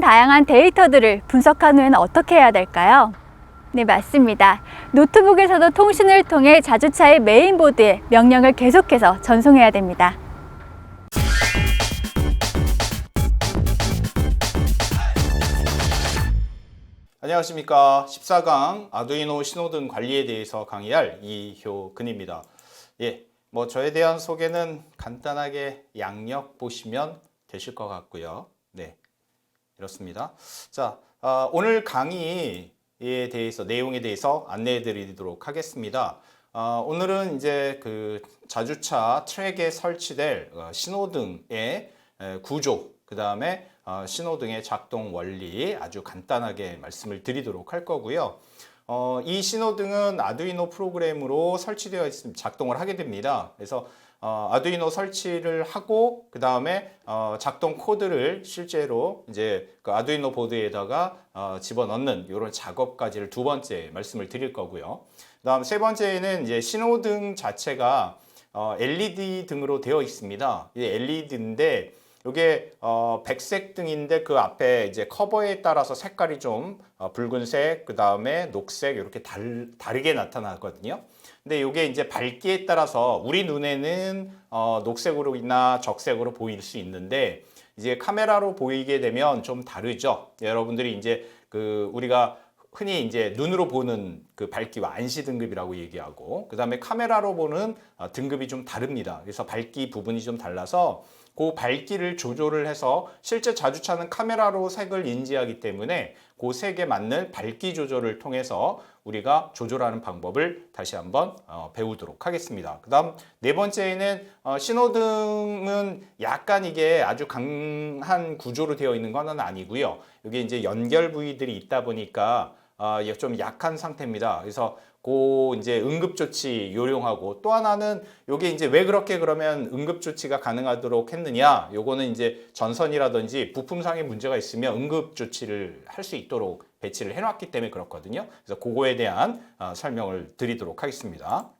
다양한 데이터들을 분석한 후에는 어떻게 해야 될까요? 네, 맞습니다. 노트북에서도 통신을 통해 자주차의 메인보드에 명령을 계속해서 전송해야 됩니다. 안녕하십니까. 14강 아두이노 신호등 관리에 대해서 강의할 이효근입니다. 예, 뭐 저에 대한 소개는 간단하게 양력 보시면 되실 것 같고요. 네, 이렇습니다. 자, 아, 오늘 강의에 대해서 내용에 대해서 안내해 드리도록 하겠습니다. 아, 오늘은 이제 그 자주차 트랙에 설치될 어, 신호등의 에, 구조, 그 다음에 어, 신호등의 작동 원리 아주 간단하게 말씀을 드리도록 할 거고요. 어, 이 신호등은 아두이노 프로그램으로 설치되어 있으면 작동을 하게 됩니다. 그래서 어, 아두이노 설치를 하고 그 다음에 어, 작동 코드를 실제로 이제 그 아두이노 보드에다가 어, 집어넣는 이런 작업까지를 두 번째 말씀을 드릴 거고요. 그다음 세 번째는 이제 신호등 자체가 어, LED 등으로 되어 있습니다. 이 LED인데 이게 어, 백색 등인데 그 앞에 이제 커버에 따라서 색깔이 좀 어, 붉은색, 그 다음에 녹색 이렇게 달, 다르게 나타나거든요. 근데 이게 이제 밝기에 따라서 우리 눈에는 어, 녹색으로나 적색으로 보일 수 있는데 이제 카메라로 보이게 되면 좀 다르죠. 여러분들이 이제 그 우리가 흔히 이제 눈으로 보는 그 밝기와 안시 등급이라고 얘기하고 그다음에 카메라로 보는 어, 등급이 좀 다릅니다. 그래서 밝기 부분이 좀 달라서 그 밝기를 조절을 해서 실제 자주차는 카메라로 색을 인지하기 때문에 그 색에 맞는 밝기 조절을 통해서 우리가 조절하는 방법을 다시 한번 어, 배우도록 하겠습니다. 그 다음 네 번째는 어, 신호등은 약간 이게 아주 강한 구조로 되어 있는 건 아니고요. 여기 이제 연결 부위들이 있다 보니까 어, 좀 약한 상태입니다. 그래서 고 이제 응급조치 요령하고 또 하나는 요게 이제 왜 그렇게 그러면 응급조치가 가능하도록 했느냐 요거는 이제 전선이라든지 부품상의 문제가 있으면 응급조치를 할 수 있도록 배치를 해놨기 때문에 그렇거든요 그래서 그거에 대한 어, 설명을 드리도록 하겠습니다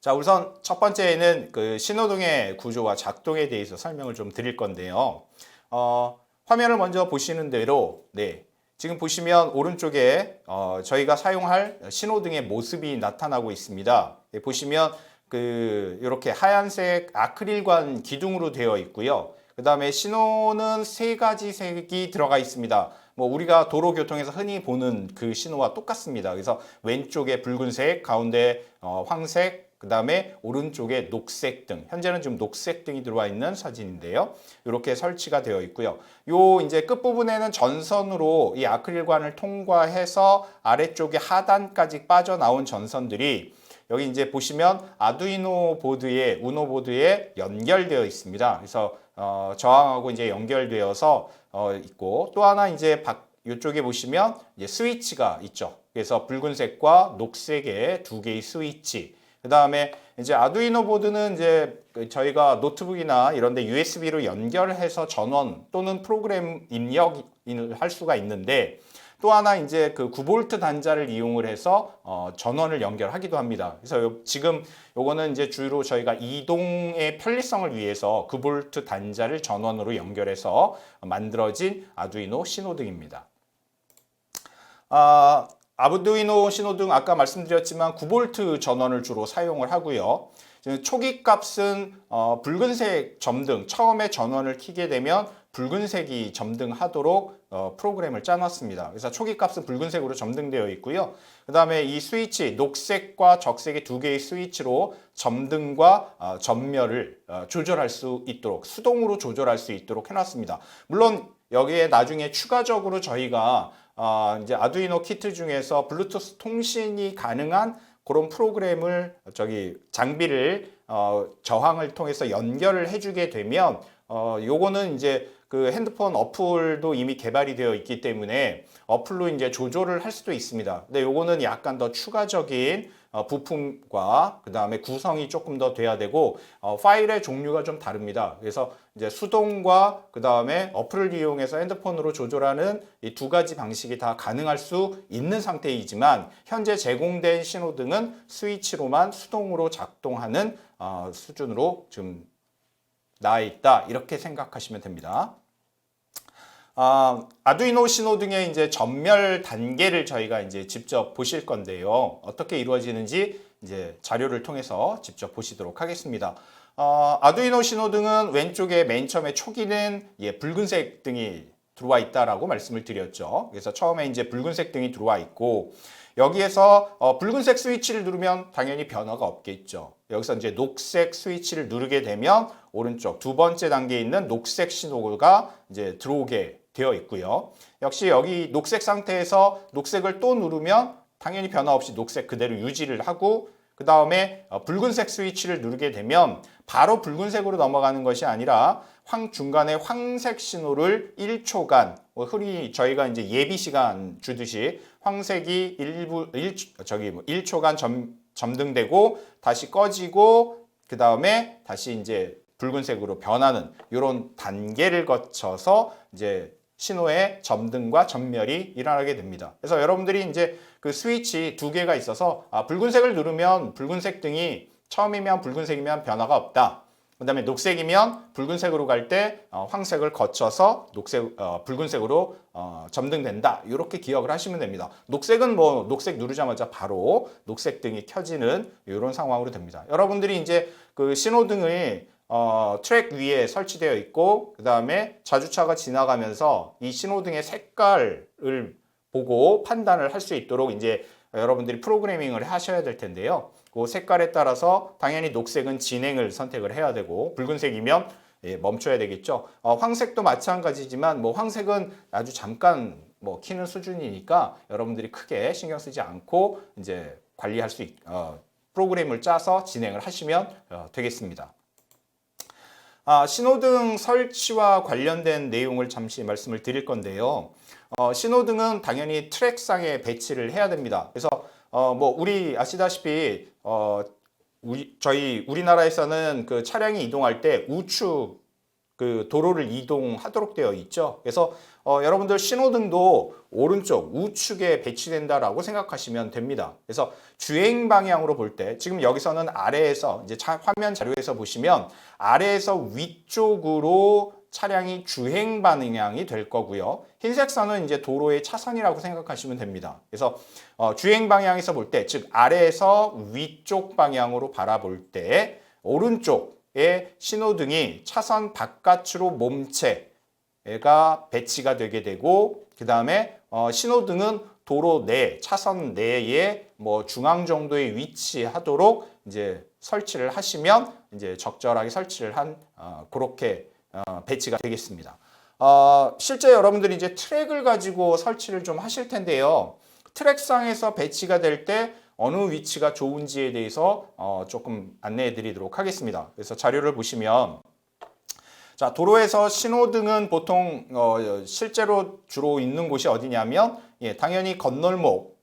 자 우선 첫 번째는 그 신호등의 구조와 작동에 대해서 설명을 좀 드릴 건데요 어, 화면을 먼저 보시는 대로 네 지금 보시면 오른쪽에 어, 저희가 사용할 신호등의 모습이 나타나고 있습니다. 예, 보시면 그 이렇게 하얀색 아크릴관 기둥으로 되어 있고요. 그 다음에 신호는 세 가지 색이 들어가 있습니다. 뭐 우리가 도로 교통에서 흔히 보는 그 신호와 똑같습니다. 그래서 왼쪽에 붉은색, 가운데 어, 황색, 그 다음에 오른쪽에 녹색 등, 현재는 지금 녹색 등이 들어와 있는 사진인데요. 이렇게 설치가 되어 있고요. 요 이제 끝부분에는 전선으로 이 아크릴관을 통과해서 아래쪽에 하단까지 빠져나온 전선들이 여기 이제 보시면 아두이노 보드에 우노 보드에 연결되어 있습니다. 그래서 어, 저항하고 이제 연결되어서 어, 있고 또 하나 이제 박 이쪽에 보시면 이제 스위치가 있죠. 그래서 붉은색과 녹색의 두 개의 스위치 그 다음에 이제 아두이노 보드는 이제 그 저희가 노트북이나 이런 데 USB로 연결해서 전원 또는 프로그램 입력을 할 수가 있는데 또 하나 이제 그 9볼트 단자를 이용을 해서 어, 전원을 연결하기도 합니다. 그래서 요, 지금 요거는 이제 주로 저희가 이동의 편리성을 위해서 9볼트 단자를 전원으로 연결해서 만들어진 아두이노 신호등입니다. 아, 아두이노 신호등 아까 말씀드렸지만 9V 전원을 주로 사용을 하고요. 초기 값은 어, 붉은색 점등, 처음에 전원을 켜게 되면 붉은색이 점등하도록 어, 프로그램을 짜놨습니다. 그래서 초기 값은 붉은색으로 점등되어 있고요. 그 다음에 이 스위치, 녹색과 적색의 두 개의 스위치로 점등과 어, 전멸을 어, 조절할 수 있도록, 수동으로 조절할 수 있도록 해놨습니다. 물론 여기에 나중에 추가적으로 저희가 어, 이제 아두이노 키트 중에서 블루투스 통신이 가능한 그런 프로그램을 저기 장비를 어, 저항을 통해서 연결을 해주게 되면 어, 요거는 이제 그 핸드폰 어플도 이미 개발이 되어 있기 때문에 어플로 이제 조절을 할 수도 있습니다. 근데 요거는 약간 더 추가적인 어, 부품과 그 다음에 구성이 조금 더 돼야 되고 어, 파일의 종류가 좀 다릅니다. 그래서 이제 수동과 그 다음에 어플을 이용해서 핸드폰으로 조절하는 이 두 가지 방식이 다 가능할 수 있는 상태이지만 현재 제공된 신호등은 스위치로만 수동으로 작동하는 어, 수준으로 지금 나와 있다 이렇게 생각하시면 됩니다. 아, 아두이노 신호등의 이제 전멸 단계를 저희가 이제 직접 보실 건데요. 어떻게 이루어지는지 이제 자료를 통해서 직접 보시도록 하겠습니다. 어, 아두이노 신호등은 왼쪽에 맨 처음에 초기는 예, 붉은색 등이 들어와 있다라고 말씀을 드렸죠. 그래서 처음에 이제 붉은색 등이 들어와 있고 여기에서 어, 붉은색 스위치를 누르면 당연히 변화가 없겠죠. 여기서 이제 녹색 스위치를 누르게 되면 오른쪽 두 번째 단계에 있는 녹색 신호가 이제 들어오게 되어 있고요. 역시 여기 녹색 상태에서 녹색을 또 누르면 당연히 변화 없이 녹색 그대로 유지를 하고 그 다음에 붉은색 스위치를 누르게 되면 바로 붉은색으로 넘어가는 것이 아니라 황 중간에 황색 신호를 1초간 뭐 흔히 저희가 이제 예비 시간 주듯이 황색이 일부 일 저기 뭐 1초간 점, 점등되고 다시 꺼지고 그 다음에 다시 이제 붉은색으로 변하는 이런 단계를 거쳐서 이제 신호의 점등과 전멸이 일어나게 됩니다. 그래서 여러분들이 이제 그 스위치 두 개가 있어서 아, 붉은색을 누르면 붉은색 등이 처음이면 붉은색이면 변화가 없다. 그 다음에 녹색이면 붉은색으로 갈때 어, 황색을 거쳐서 녹색 어, 붉은색으로 어, 점등된다. 이렇게 기억을 하시면 됩니다. 녹색은 뭐 녹색 누르자마자 바로 녹색 등이 켜지는 이런 상황으로 됩니다. 여러분들이 이제 그 신호등을 어, 트랙 위에 설치되어 있고 그 다음에 자주차가 지나가면서 이 신호등의 색깔을 보고 판단을 할 수 있도록 이제 여러분들이 프로그래밍을 하셔야 될 텐데요. 그 색깔에 따라서 당연히 녹색은 진행을 선택을 해야 되고 붉은색이면 예, 멈춰야 되겠죠. 어, 황색도 마찬가지지만 뭐 황색은 아주 잠깐 뭐 키는 수준이니까 여러분들이 크게 신경 쓰지 않고 이제 관리할 수 있, 어, 프로그램을 짜서 진행을 하시면 어, 되겠습니다. 아, 신호등 설치와 관련된 내용을 잠시 말씀을 드릴 건데요. 어, 신호등은 당연히 트랙상에 배치를 해야 됩니다. 그래서 어, 뭐 우리 아시다시피 어, 우리, 저희 우리나라에서는 그 차량이 이동할 때 우측 그 도로를 이동하도록 되어 있죠. 그래서 어, 여러분들 신호등도 오른쪽 우측에 배치된다라고 생각하시면 됩니다. 그래서 주행 방향으로 볼 때 지금 여기서는 아래에서 이제 차, 화면 자료에서 보시면 아래에서 위쪽으로 차량이 주행 방향이 될 거고요. 흰색 선은 이제 도로의 차선이라고 생각하시면 됩니다. 그래서 어, 주행 방향에서 볼 때, 즉 아래에서 위쪽 방향으로 바라볼 때 오른쪽에 신호등이 차선 바깥으로 몸체가 배치가 되게 되고 그 다음에 어, 신호등은 도로 내 차선 내에 뭐 중앙 정도에 위치하도록 이제 설치를 하시면 이제 적절하게 설치를 한 어, 그렇게 어, 배치가 되겠습니다. 어, 실제 여러분들이 이제 트랙을 가지고 설치를 좀 하실 텐데요. 트랙상에서 배치가 될 때 어느 위치가 좋은지에 대해서 어, 조금 안내해 드리도록 하겠습니다. 그래서 자료를 보시면 자, 도로에서 신호등은 보통 어, 실제로 주로 있는 곳이 어디냐면 예, 당연히 건널목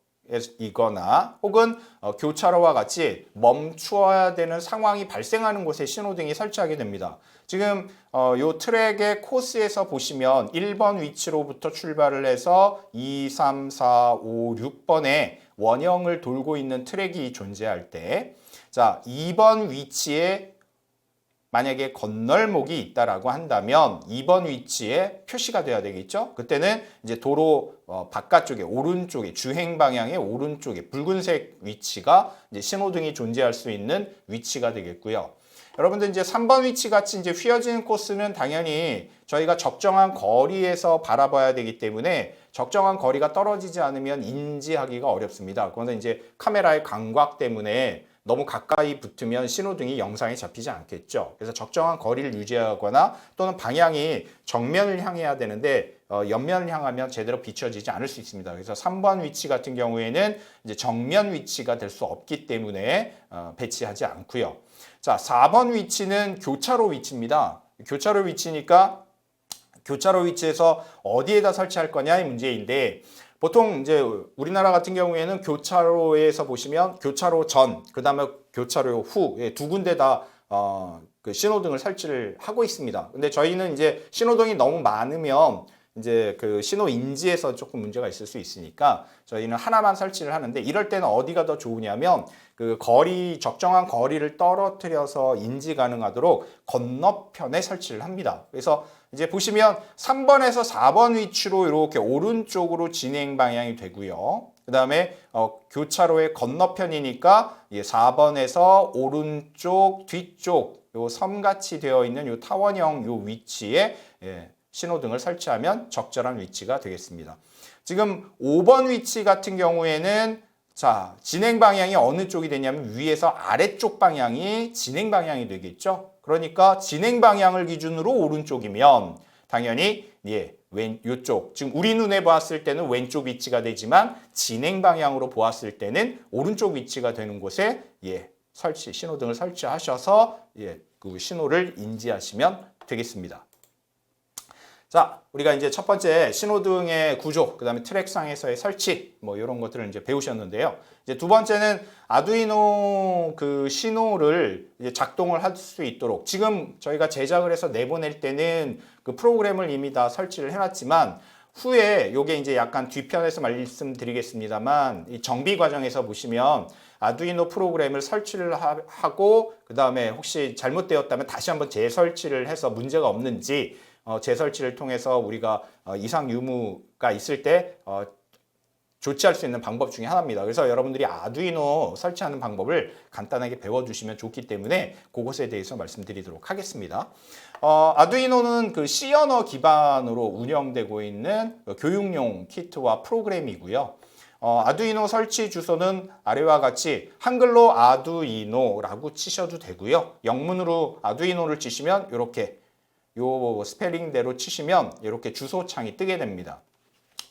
이거나 혹은 어, 교차로와 같이 멈추어야 되는 상황이 발생하는 곳에 신호등이 설치하게 됩니다. 지금 어, 요 트랙의 코스에서 보시면 1번 위치로부터 출발을 해서 2, 3, 4, 5, 6번에 원형을 돌고 있는 트랙이 존재할 때 자, 2번 위치에 만약에 건널목이 있다라고 한다면 2번 위치에 표시가 돼야 되겠죠. 그때는 이제 도로 어, 바깥쪽에 오른쪽에 주행 방향의 오른쪽에 붉은색 위치가 이제 신호등이 존재할 수 있는 위치가 되겠고요. 여러분들 이제 3번 위치 같이 이제 휘어지는 코스는 당연히 저희가 적정한 거리에서 바라봐야 되기 때문에 적정한 거리가 떨어지지 않으면 인지하기가 어렵습니다. 그거는 이제 카메라의 광각 때문에 너무 가까이 붙으면 신호등이 영상에 잡히지 않겠죠. 그래서 적정한 거리를 유지하거나 또는 방향이 정면을 향해야 되는데 어, 옆면을 향하면 제대로 비춰지지 않을 수 있습니다. 그래서 3번 위치 같은 경우에는 이제 정면 위치가 될 수 없기 때문에 어, 배치하지 않고요. 자, 4번 위치는 교차로 위치입니다. 교차로 위치니까 교차로 위치에서 어디에다 설치할 거냐의 문제인데 보통 이제 우리나라 같은 경우에는 교차로에서 보시면 교차로 전, 그 다음에 교차로 후, 예, 두 군데 다, 어, 그 신호등을 설치를 하고 있습니다. 근데 저희는 이제 신호등이 너무 많으면 이제 그 신호 인지에서 조금 문제가 있을 수 있으니까 저희는 하나만 설치를 하는데 이럴 때는 어디가 더 좋으냐면 그 거리 적정한 거리를 떨어뜨려서 인지 가능하도록 건너편에 설치를 합니다. 그래서 이제 보시면 3번에서 4번 위치로 이렇게 오른쪽으로 진행 방향이 되고요. 그 다음에 어, 교차로의 건너편이니까 예, 4번에서 오른쪽 뒤쪽 요 섬같이 되어 있는 요 타원형 요 위치에 예, 신호등을 설치하면 적절한 위치가 되겠습니다. 지금 5번 위치 같은 경우에는 자, 진행 방향이 어느 쪽이 되냐면 위에서 아래쪽 방향이 진행 방향이 되겠죠. 그러니까 진행 방향을 기준으로 오른쪽이면 당연히 예, 왼 요쪽. 지금 우리 눈에 보았을 때는 왼쪽 위치가 되지만 진행 방향으로 보았을 때는 오른쪽 위치가 되는 곳에 예, 설치 신호등을 설치하셔서 예, 그 신호를 인지하시면 되겠습니다. 자, 우리가 이제 첫 번째 신호등의 구조, 그 다음에 트랙상에서의 설치, 뭐 이런 것들을 이제 배우셨는데요. 이제 두 번째는 아두이노 그 신호를 이제 작동을 할 수 있도록 지금 저희가 제작을 해서 내보낼 때는 그 프로그램을 이미 다 설치를 해놨지만 후에 요게 이제 약간 뒤편에서 말씀드리겠습니다만 이 정비 과정에서 보시면 아두이노 프로그램을 설치를 하- 하고 그 다음에 혹시 잘못되었다면 다시 한번 재설치를 해서 문제가 없는지 어, 재설치를 통해서 우리가 어, 이상 유무가 있을 때 어, 조치할 수 있는 방법 중에 하나입니다. 그래서 여러분들이 아두이노 설치하는 방법을 간단하게 배워주시면 좋기 때문에 그것에 대해서 말씀드리도록 하겠습니다. 어, 아두이노는 그 C 언어 기반으로 운영되고 있는 그 교육용 키트와 프로그램이고요. 어, 아두이노 설치 주소는 아래와 같이 한글로 아두이노라고 치셔도 되고요. 영문으로 아두이노를 치시면 이렇게 요 스펠링대로 치시면 이렇게 주소창이 뜨게 됩니다.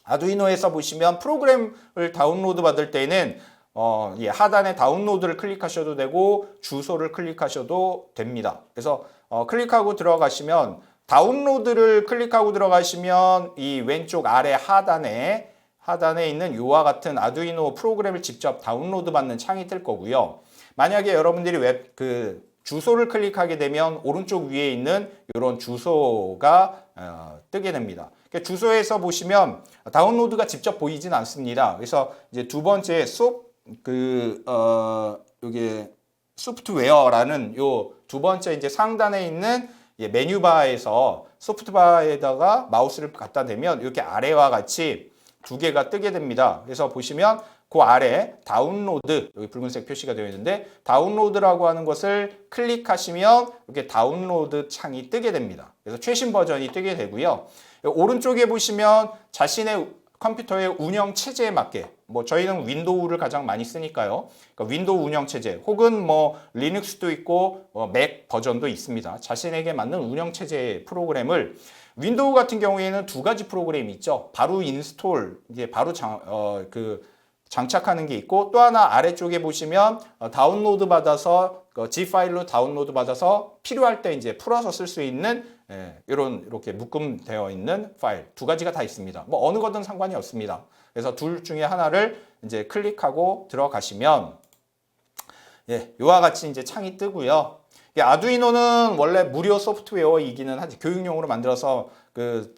아두이노에서 보시면 프로그램을 다운로드 받을 때는 어, 예, 하단에 다운로드를 클릭하셔도 되고 주소를 클릭하셔도 됩니다. 그래서 어, 클릭하고 들어가시면 다운로드를 클릭하고 들어가시면 이 왼쪽 아래 하단에 하단에 있는 요와 같은 아두이노 프로그램을 직접 다운로드 받는 창이 뜰 거고요. 만약에 여러분들이 웹 그 주소를 클릭하게 되면 오른쪽 위에 있는 이런 주소가 어, 뜨게 됩니다. 그러니까 주소에서 보시면 다운로드가 직접 보이진 않습니다. 그래서 이제 두 번째 쏙그 요게 소프트웨어라는 요 두 번째 이제 상단에 있는 예, 메뉴바에서 소프트바에다가 마우스를 갖다 대면 이렇게 아래와 같이 두 개가 뜨게 됩니다. 그래서 보시면 그 아래 다운로드 여기 붉은색 표시가 되어 있는데 다운로드라고 하는 것을 클릭하시면 이렇게 다운로드 창이 뜨게 됩니다. 그래서 최신 버전이 뜨게 되고요. 오른쪽에 보시면 자신의 컴퓨터의 운영 체제에 맞게 뭐 저희는 윈도우를 가장 많이 쓰니까요. 그러니까 윈도우 운영 체제 혹은 뭐 리눅스도 있고 어, 맥 버전도 있습니다. 자신에게 맞는 운영 체제의 프로그램을 윈도우 같은 경우에는 두 가지 프로그램이 있죠. 바로 인스톨 이제 바로 장, 어, 그 장착하는 게 있고 또 하나 아래쪽에 보시면 어, 다운로드 받아서 그 G 파일로 다운로드 받아서 필요할 때 이제 풀어서 쓸 수 있는 예, 이런 이렇게 묶음되어 있는 파일 두 가지가 다 있습니다. 뭐 어느 거든 상관이 없습니다. 그래서 둘 중에 하나를 이제 클릭하고 들어가시면 예, 요와 같이 이제 창이 뜨고요. 이 아두이노는 원래 무료 소프트웨어이기는 하지 교육용으로 만들어서 그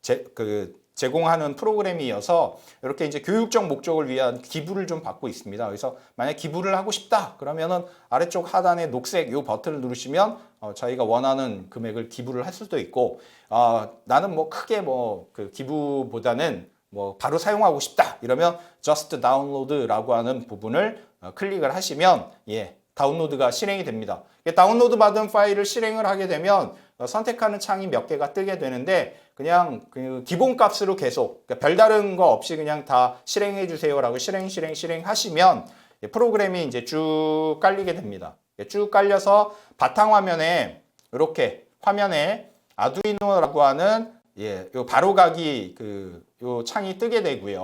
제, 그 제공하는 프로그램이어서 이렇게 이제 교육적 목적을 위한 기부를 좀 받고 있습니다. 그래서 만약 기부를 하고 싶다 그러면은 아래쪽 하단에 녹색 요 버튼을 누르시면 어, 저희가 원하는 금액을 기부를 할 수도 있고 어, 나는 뭐 크게 뭐 그 기부보다는 뭐 바로 사용하고 싶다 이러면 just download라고 하는 부분을 어, 클릭을 하시면 예 다운로드가 실행이 됩니다. 다운로드 받은 파일을 실행을 하게 되면 어, 선택하는 창이 몇 개가 뜨게 되는데 그냥 그 기본 값으로 계속 그러니까 별다른 거 없이 그냥 다 실행해 주세요라고 실행 실행 실행 하시면 예, 프로그램이 이제 쭉 깔리게 됩니다. 예, 쭉 깔려서 바탕 화면에 이렇게 화면에 아두이노라고 하는 예, 요 바로가기 그 요 창이 뜨게 되고요.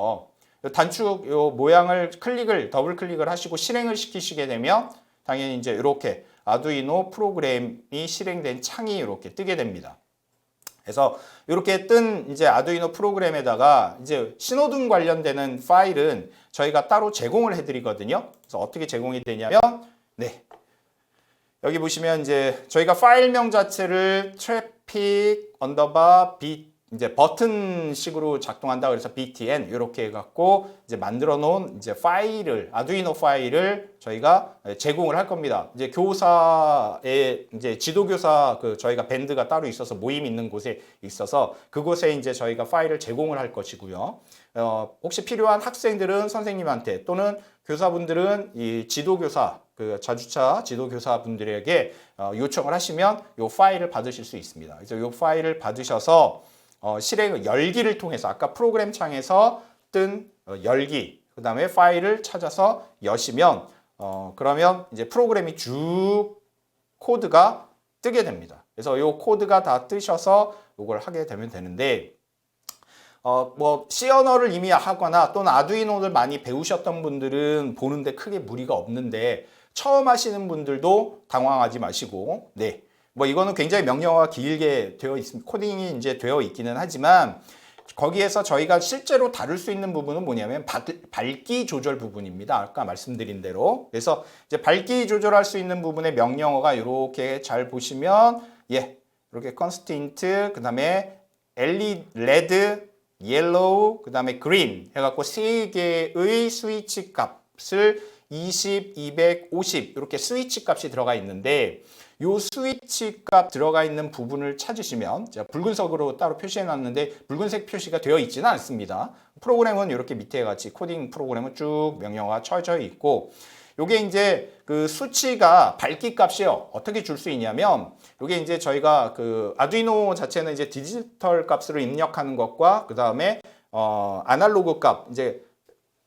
요 단축 요 모양을 클릭을 더블 클릭을 하시고 실행을 시키시게 되면 당연히 이제 이렇게 아두이노 프로그램이 실행된 창이 이렇게 뜨게 됩니다. 그래서 이렇게 뜬 이제 아두이노 프로그램에다가 이제 신호등 관련되는 파일은 저희가 따로 제공을 해드리거든요. 그래서 어떻게 제공이 되냐면 네 여기 보시면 이제 저희가 파일명 자체를 트래픽 언더바 비 이제 버튼식으로 작동한다 그래서 btn 이렇게 해갖고 이제 만들어 놓은 이제 파일을 아두이노 파일을 저희가 제공을 할 겁니다. 이제 교사의 이제 지도교사 그 저희가 밴드가 따로 있어서 모임 있는 곳에 있어서 그곳에 이제 저희가 파일을 제공을 할 것이고요. 어, 혹시 필요한 학생들은 선생님한테 또는 교사분들은 이 지도교사 그 자주차 지도교사 분들에게 어, 요청을 하시면 이 파일을 받으실 수 있습니다. 그래서 이 파일을 받으셔서 어, 실행 열기를 통해서 아까 프로그램 창에서 뜬 어, 열기 그 다음에 파일을 찾아서 여시면 어, 그러면 이제 프로그램이 쭉 코드가 뜨게 됩니다. 그래서 이 코드가 다 뜨셔서 이걸 하게 되면 되는데 어, 뭐, C 언어를 이미 하거나 또는 아두이노를 많이 배우셨던 분들은 보는데 크게 무리가 없는데 처음 하시는 분들도 당황하지 마시고, 네. 뭐, 이거는 굉장히 명령어가 길게 되어 있습니다. 코딩이 이제 되어 있기는 하지만 거기에서 저희가 실제로 다룰 수 있는 부분은 뭐냐면 바- 밝기 조절 부분입니다. 아까 말씀드린 대로. 그래서 이제 밝기 조절할 수 있는 부분의 명령어가 이렇게 잘 보시면, 예. 이렇게 컨스틴트, 그 다음에 LED, 레드, 옐로우, 그 다음에 그린 해 갖고 세 개의 스위치 값을 20, 200, 50 이렇게 스위치 값이 들어가 있는데 요 스위치 값 들어가 있는 부분을 찾으시면 제가 붉은색으로 따로 표시해 놨는데 붉은색 표시가 되어 있지는 않습니다. 프로그램은 이렇게 밑에 같이 코딩 프로그램은 쭉 명령어가 쳐져 있고 요게 이제 그 수치가 밝기 값이요. 어떻게 줄 수 있냐면 요게 이제 저희가 그 아두이노 자체는 이제 디지털 값으로 입력하는 것과 그 다음에 어 아날로그 값 이제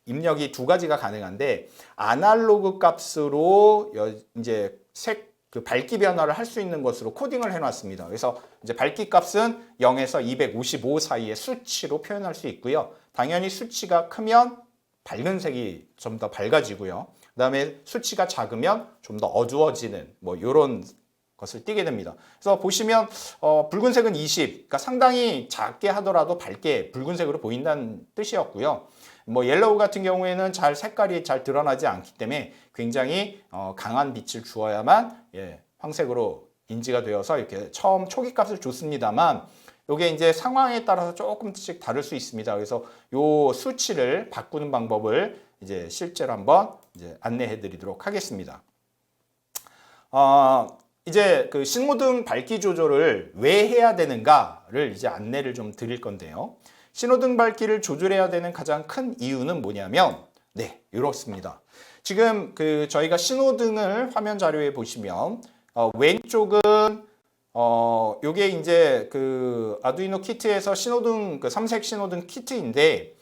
입력이 두 가지가 가능한데 아날로그 값으로 여, 이제 색 그 밝기 변화를 할 수 있는 것으로 코딩을 해놨습니다. 그래서 이제 밝기 값은 0에서 255 사이의 수치로 표현할 수 있고요. 당연히 수치가 크면 밝은 색이 좀 더 밝아지고요. 그 다음에 수치가 작으면 좀 더 어두워지는 뭐 이런 것을 띠게 됩니다. 그래서 보시면 어, 붉은색은 20, 그러니까 상당히 작게 하더라도 밝게 붉은색으로 보인다는 뜻이었고요. 뭐 옐로우 같은 경우에는 잘 색깔이 잘 드러나지 않기 때문에 굉장히 어, 강한 빛을 주어야만 예, 황색으로 인지가 되어서 이렇게 처음 초기 값을 줬습니다만 요게 이제 상황에 따라서 조금씩 다를 수 있습니다. 그래서 요 수치를 바꾸는 방법을 이제 실제로 한번 이제 안내해 드리도록 하겠습니다. 어, 이제 그 신호등 밝기 조절을 왜 해야 되는가를 이제 안내를 좀 드릴 건데요. 신호등 밝기를 조절해야 되는 가장 큰 이유는 뭐냐면 네, 이렇습니다. 지금 그 저희가 신호등을 화면 자료에 보시면 어, 왼쪽은 어, 요게 이제 그 아두이노 키트에서 신호등 그 삼색 신호등 키트인데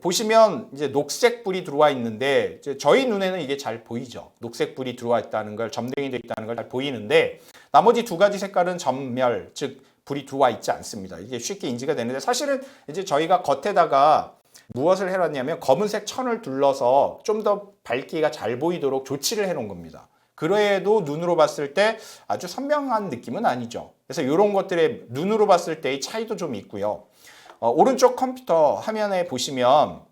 보시면 이제 녹색 불이 들어와 있는데 저희 눈에는 이게 잘 보이죠. 녹색 불이 들어와 있다는 걸 점등이 되어 있다는 걸 잘 보이는데 나머지 두 가지 색깔은 전멸 즉 불이 들어와 있지 않습니다. 이게 쉽게 인지가 되는데 사실은 이제 저희가 겉에다가 무엇을 해놨냐면 검은색 천을 둘러서 좀 더 밝기가 잘 보이도록 조치를 해놓은 겁니다. 그래도 눈으로 봤을 때 아주 선명한 느낌은 아니죠. 그래서 이런 것들의 눈으로 봤을 때의 차이도 좀 있고요. 어, 오른쪽 컴퓨터 화면에 보시면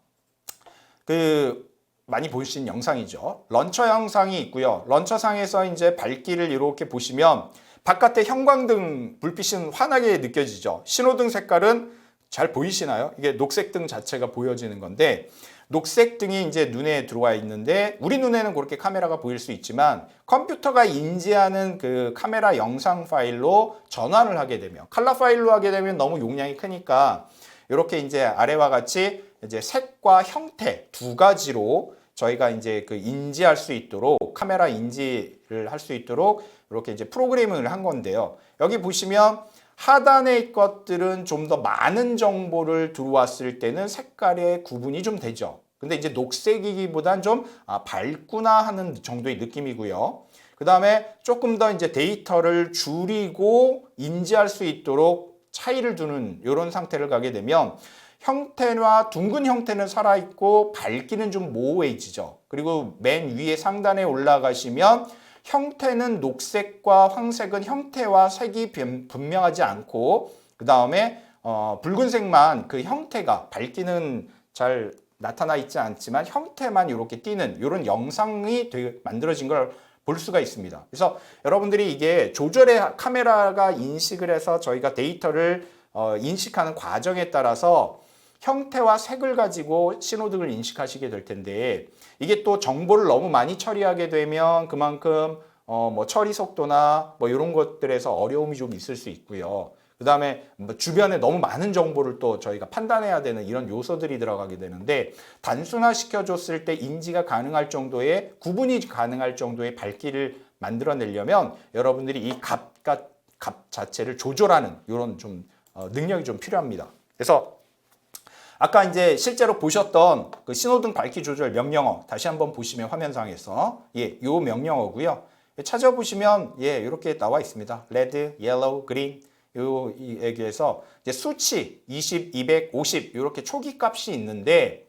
그 많이 보신 영상이죠. 런처 영상이 있고요. 런처상에서 이제 밝기를 이렇게 보시면 바깥에 형광등 불빛은 환하게 느껴지죠. 신호등 색깔은 잘 보이시나요? 이게 녹색 등 자체가 보여지는 건데 녹색 등이 이제 눈에 들어와 있는데 우리 눈에는 그렇게 카메라가 보일 수 있지만 컴퓨터가 인지하는 그 카메라 영상 파일로 전환을 하게 되면 칼라 파일로 하게 되면 너무 용량이 크니까 이렇게 이제 아래와 같이 이제 색과 형태 두 가지로 저희가 이제 그 인지할 수 있도록 카메라 인지를 할 수 있도록 이렇게 이제 프로그래밍을 한 건데요. 여기 보시면 하단의 것들은 좀 더 많은 정보를 들어왔을 때는 색깔의 구분이 좀 되죠. 근데 이제 녹색이기보단 좀 아, 밝구나 하는 정도의 느낌이고요. 그 다음에 조금 더 이제 데이터를 줄이고 인지할 수 있도록 차이를 두는 이런 상태를 가게 되면 형태와 둥근 형태는 살아있고 밝기는 좀 모호해지죠. 그리고 맨 위에 상단에 올라가시면 형태는 녹색과 황색은 형태와 색이 변- 분명하지 않고 그 다음에 어, 붉은색만 그 형태가 밝기는 잘 나타나 있지 않지만 형태만 이렇게 띄는 이런 영상이 되게 만들어진 걸 볼 수가 있습니다. 그래서 여러분들이 이게 조절의 카메라가 인식을 해서 저희가 데이터를 어, 인식하는 과정에 따라서 형태와 색을 가지고 신호등을 인식하시게 될 텐데 이게 또 정보를 너무 많이 처리하게 되면 그만큼 어, 뭐 처리 속도나 뭐 이런 것들에서 어려움이 좀 있을 수 있고요. 그 다음에 뭐 주변에 너무 많은 정보를 또 저희가 판단해야 되는 이런 요소들이 들어가게 되는데 단순화 시켜줬을 때 인지가 가능할 정도의 구분이 가능할 정도의 밝기를 만들어내려면 여러분들이 이 값과 값 자체를 조절하는 이런 좀 어, 능력이 좀 필요합니다. 그래서 아까 이제 실제로 보셨던 그 신호등 밝기 조절 명령어 다시 한번 보시면 화면상에서 예, 요 명령어고요. 찾아보시면 예, 이렇게 나와 있습니다. 레드, 옐로우, 그린 요 얘기에서 이제 수치 20, 200, 50 이렇게 초기 값이 있는데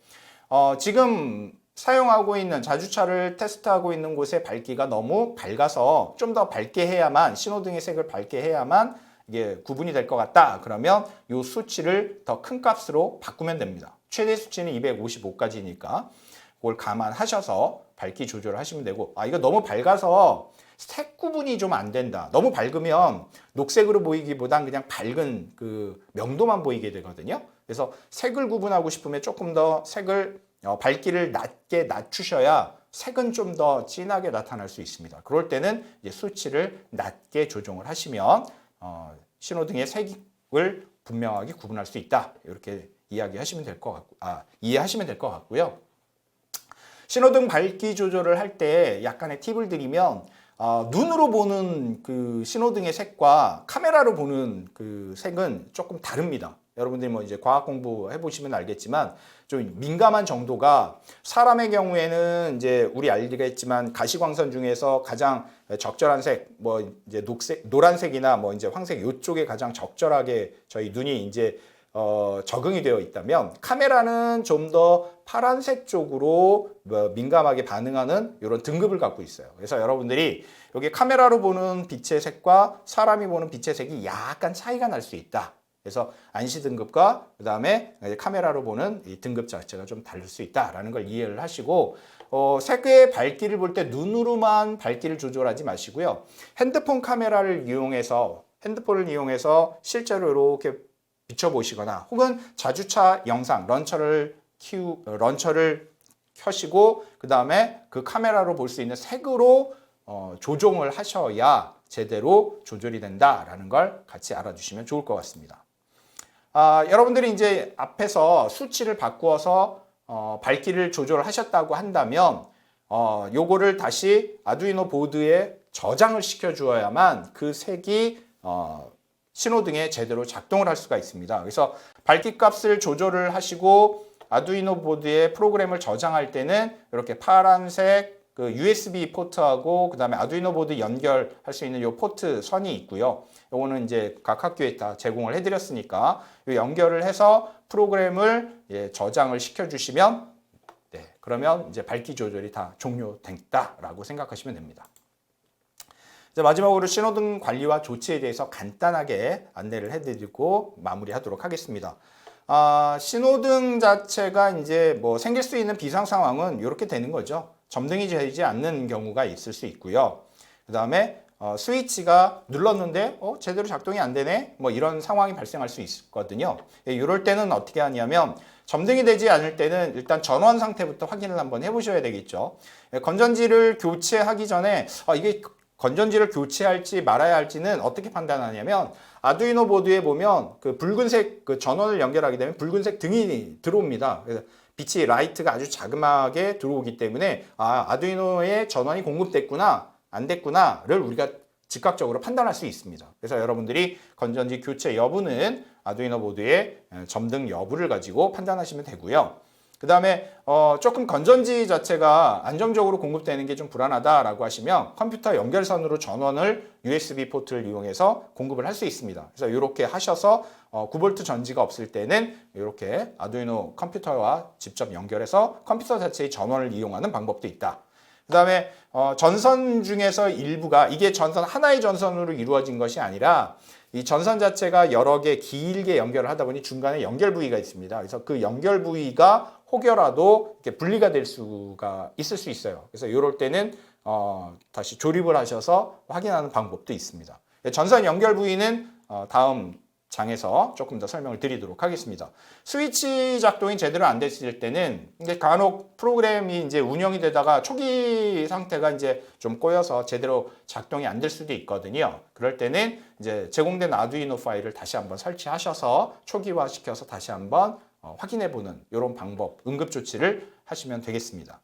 어, 지금 사용하고 있는 자주차를 테스트하고 있는 곳의 밝기가 너무 밝아서 좀 더 밝게 해야만 신호등의 색을 밝게 해야만 이게 구분이 될 것 같다. 그러면 이 수치를 더 큰 값으로 바꾸면 됩니다. 최대 수치는 255까지니까 그걸 감안하셔서 밝기 조절을 하시면 되고 아 이거 너무 밝아서 색 구분이 좀 안 된다. 너무 밝으면 녹색으로 보이기보단 그냥 밝은 그 명도만 보이게 되거든요. 그래서 색을 구분하고 싶으면 조금 더 색을 어, 밝기를 낮게 낮추셔야 색은 좀 더 진하게 나타날 수 있습니다. 그럴 때는 수치를 낮게 조정을 하시면 어, 신호등의 색을 분명하게 구분할 수 있다. 이렇게 이야기하시면 될 것 같고, 아 이해하시면 될 것 같고요. 신호등 밝기 조절을 할 때 약간의 팁을 드리면 어, 눈으로 보는 그 신호등의 색과 카메라로 보는 그 색은 조금 다릅니다. 여러분들이 뭐 이제 과학 공부 해보시면 알겠지만 좀 민감한 정도가 사람의 경우에는 이제 우리 알겠지만 가시광선 중에서 가장 적절한 색, 뭐 이제 녹색, 노란색이나 뭐 이제 황색 요쪽에 가장 적절하게 저희 눈이 이제 어, 적응이 되어 있다면 카메라는 좀 더 파란색 쪽으로 뭐 민감하게 반응하는 이런 등급을 갖고 있어요. 그래서 여러분들이 여기 카메라로 보는 빛의 색과 사람이 보는 빛의 색이 약간 차이가 날 수 있다. 그래서 안시 등급과 그 다음에 카메라로 보는 이 등급 자체가 좀 다를 수 있다라는 걸 이해를 하시고 어, 색의 밝기를 볼 때 눈으로만 밝기를 조절하지 마시고요. 핸드폰 카메라를 이용해서 핸드폰을 이용해서 실제로 이렇게 비춰보시거나 혹은 자주차 영상 런처를 키우 런처를 켜시고 그 다음에 그 카메라로 볼 수 있는 색으로 어, 조종을 하셔야 제대로 조절이 된다라는 걸 같이 알아주시면 좋을 것 같습니다. 아, 여러분들이 이제 앞에서 수치를 바꾸어서 어, 밝기를 조절을 하셨다고 한다면 어, 요거를 다시 아두이노 보드에 저장을 시켜 주어야만 그 색이 어, 신호등에 제대로 작동을 할 수가 있습니다. 그래서 밝기 값을 조절을 하시고 아두이노 보드에 프로그램을 저장할 때는 이렇게 파란색 그 USB 포트하고 그다음에 아두이노 보드 연결할 수 있는 요 포트 선이 있고요. 요거는 이제 각 학교에 다 제공을 해 드렸으니까 요 연결을 해서 프로그램을 예, 저장을 시켜주시면 네, 그러면 이제 밝기 조절이 다 종료됐다라고 생각하시면 됩니다. 이제 마지막으로 신호등 관리와 조치에 대해서 간단하게 안내를 해드리고 마무리하도록 하겠습니다. 아, 신호등 자체가 이제 뭐 생길 수 있는 비상 상황은 이렇게 되는 거죠. 점등이 되지 않는 경우가 있을 수 있고요. 그 다음에 어, 스위치가 눌렀는데 어, 제대로 작동이 안 되네. 뭐 이런 상황이 발생할 수 있거든요. 예, 이럴 때는 어떻게 하냐면 점등이 되지 않을 때는 일단 전원 상태부터 확인을 한번 해보셔야 되겠죠. 예, 건전지를 교체하기 전에 아, 이게 건전지를 교체할지 말아야 할지는 어떻게 판단하냐면 아두이노 보드에 보면 그 붉은색 그 전원을 연결하게 되면 붉은색 등이 들어옵니다. 그래서 빛이 라이트가 아주 자그마하게 들어오기 때문에 아 아두이노에 전원이 공급됐구나 안 됐구나를 우리가 즉각적으로 판단할 수 있습니다. 그래서 여러분들이 건전지 교체 여부는 아두이노 보드의 점등 여부를 가지고 판단하시면 되고요. 그 다음에 어, 조금 건전지 자체가 안정적으로 공급되는 게 좀 불안하다라고 하시면 컴퓨터 연결선으로 전원을 USB 포트를 이용해서 공급을 할 수 있습니다. 그래서 이렇게 하셔서 어, 9V 전지가 없을 때는 이렇게 아두이노 컴퓨터와 직접 연결해서 컴퓨터 자체의 전원을 이용하는 방법도 있다. 그 다음에 어, 전선 중에서 일부가 이게 전선 하나의 전선으로 이루어진 것이 아니라 이 전선 자체가 여러 개 길게 연결을 하다 보니 중간에 연결 부위가 있습니다. 그래서 그 연결 부위가 혹여라도 이렇게 분리가 될 수가 있을 수 있어요. 그래서 이럴 때는 어, 다시 조립을 하셔서 확인하는 방법도 있습니다. 전선 연결 부위는 어, 다음 장에서 조금 더 설명을 드리도록 하겠습니다. 스위치 작동이 제대로 안 됐을 때는 이제 간혹 프로그램이 이제 운영이 되다가 초기 상태가 이제 좀 꼬여서 제대로 작동이 안 될 수도 있거든요. 그럴 때는 이제 제공된 아두이노 파일을 다시 한번 설치하셔서 초기화 시켜서 다시 한번 어, 확인해 보는 이런 방법, 응급 조치를 하시면 되겠습니다.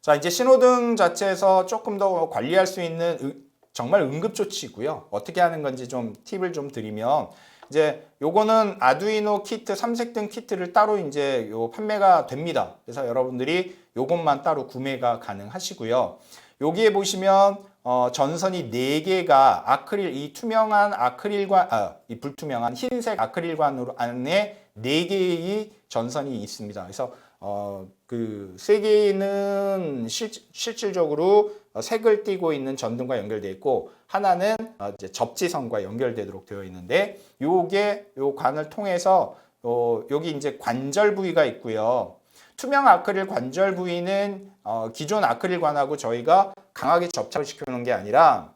자, 이제 신호등 자체에서 조금 더 관리할 수 있는 응- 정말 응급 조치고요. 어떻게 하는 건지 좀 팁을 좀 드리면 이제 요거는 아두이노 키트 삼색 등 키트를 따로 이제 요 판매가 됩니다. 그래서 여러분들이 요것만 따로 구매가 가능하시고요. 여기에 보시면 어, 전선이 4개가 아크릴 이 투명한 아크릴관 아, 이 불투명한 흰색 아크릴관으로 안에 4개의 전선이 있습니다. 그래서 어, 그세 개는 실, 실질적으로 어, 색을 띠고 있는 전등과 연결되어 있고 하나는 어, 이제 접지선과 연결되도록 되어 있는데 요게 요 관을 통해서 어, 여기 이제 관절 부위가 있고요. 투명 아크릴 관절 부위는 어, 기존 아크릴관하고 저희가 강하게 접착을 시켜놓은 게 아니라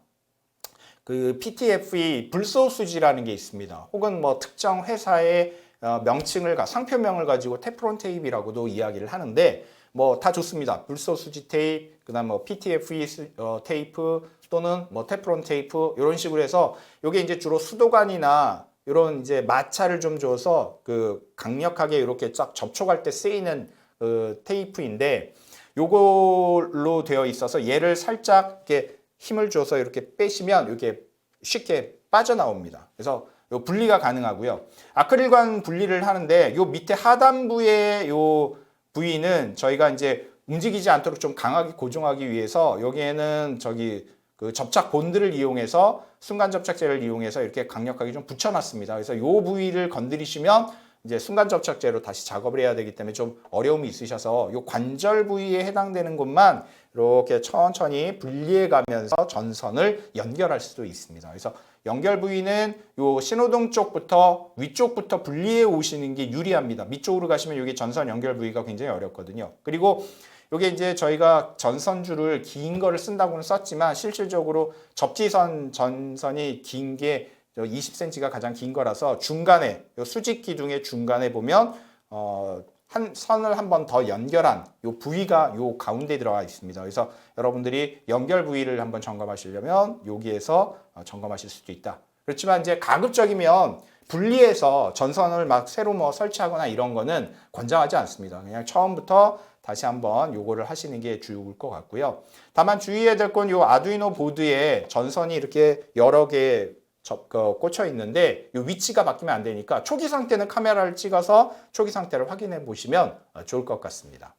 그 PTFE 불소 수지라는 게 있습니다. 혹은 뭐 특정 회사의 어, 명칭을 가 상표명을 가지고 테프론 테이프라고도 이야기를 하는데 뭐 다 좋습니다. 불소 수지 테이프, 그다음 뭐 PTFE 수- 어, 테이프 또는 뭐 테프론 테이프 이런 식으로 해서 이게 이제 주로 수도관이나 이런 이제 마찰을 좀 줘서 그 강력하게 이렇게 쫙 접촉할 때 쓰이는 그 테이프인데 요걸로 되어 있어서 얘를 살짝 이렇게 힘을 줘서 이렇게 빼시면 이렇게 쉽게 빠져나옵니다. 그래서 요 분리가 가능하고요. 아크릴관 분리를 하는데 요 밑에 하단부의 요 부위는 저희가 이제 움직이지 않도록 좀 강하게 고정하기 위해서 여기에는 저기 그 접착 본드를 이용해서 순간 접착제를 이용해서 이렇게 강력하게 좀 붙여놨습니다. 그래서 요 부위를 건드리시면 이제 순간 접착제로 다시 작업을 해야 되기 때문에 좀 어려움이 있으셔서 요 관절 부위에 해당되는 곳만 이렇게 천천히 분리해 가면서 전선을 연결할 수도 있습니다. 그래서 연결 부위는 요 신호등 쪽부터 위쪽부터 분리해 오시는 게 유리합니다. 밑쪽으로 가시면 여기 전선 연결 부위가 굉장히 어렵거든요. 그리고 요게 이제 저희가 전선줄을 긴 거를 쓴다고는 썼지만 실질적으로 접지선 전선이 긴게 20cm가 가장 긴 거라서 중간에 요 수직 기둥의 중간에 보면 어, 한 선을 한 번 더 연결한 요 부위가 요 가운데 들어가 있습니다. 그래서 여러분들이 연결 부위를 한번 점검하시려면 여기에서 어, 점검하실 수도 있다. 그렇지만 이제 가급적이면 분리해서 전선을 막 새로 뭐 설치하거나 이런 거는 권장하지 않습니다. 그냥 처음부터 다시 한번 요거를 하시는 게 좋을 것 같고요. 다만 주의해야 될 건 요 아두이노 보드에 전선이 이렇게 여러 개 접, 그, 꽂혀 있는데 요 위치가 바뀌면 안 되니까 초기 상태는 카메라를 찍어서 초기 상태를 확인해 보시면 어, 좋을 것 같습니다.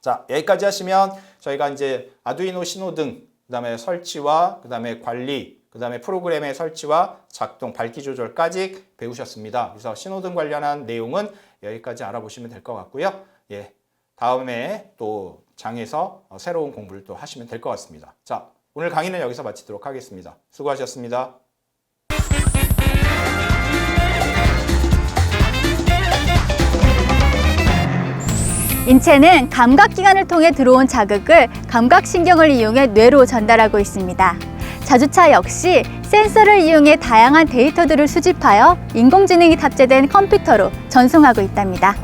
자, 여기까지 하시면 저희가 이제 아두이노 신호등, 그 다음에 설치와 그 다음에 관리, 그 다음에 프로그램의 설치와 작동, 밝기 조절까지 배우셨습니다. 그래서 신호등 관련한 내용은 여기까지 알아보시면 될 것 같고요. 예. 다음에 또 장에서 어, 새로운 공부를 또 하시면 될 것 같습니다. 자, 오늘 강의는 여기서 마치도록 하겠습니다. 수고하셨습니다. 인체는 감각기관을 통해 들어온 자극을 감각신경을 이용해 뇌로 전달하고 있습니다. 자주차 역시 센서를 이용해 다양한 데이터들을 수집하여 인공지능이 탑재된 컴퓨터로 전송하고 있답니다.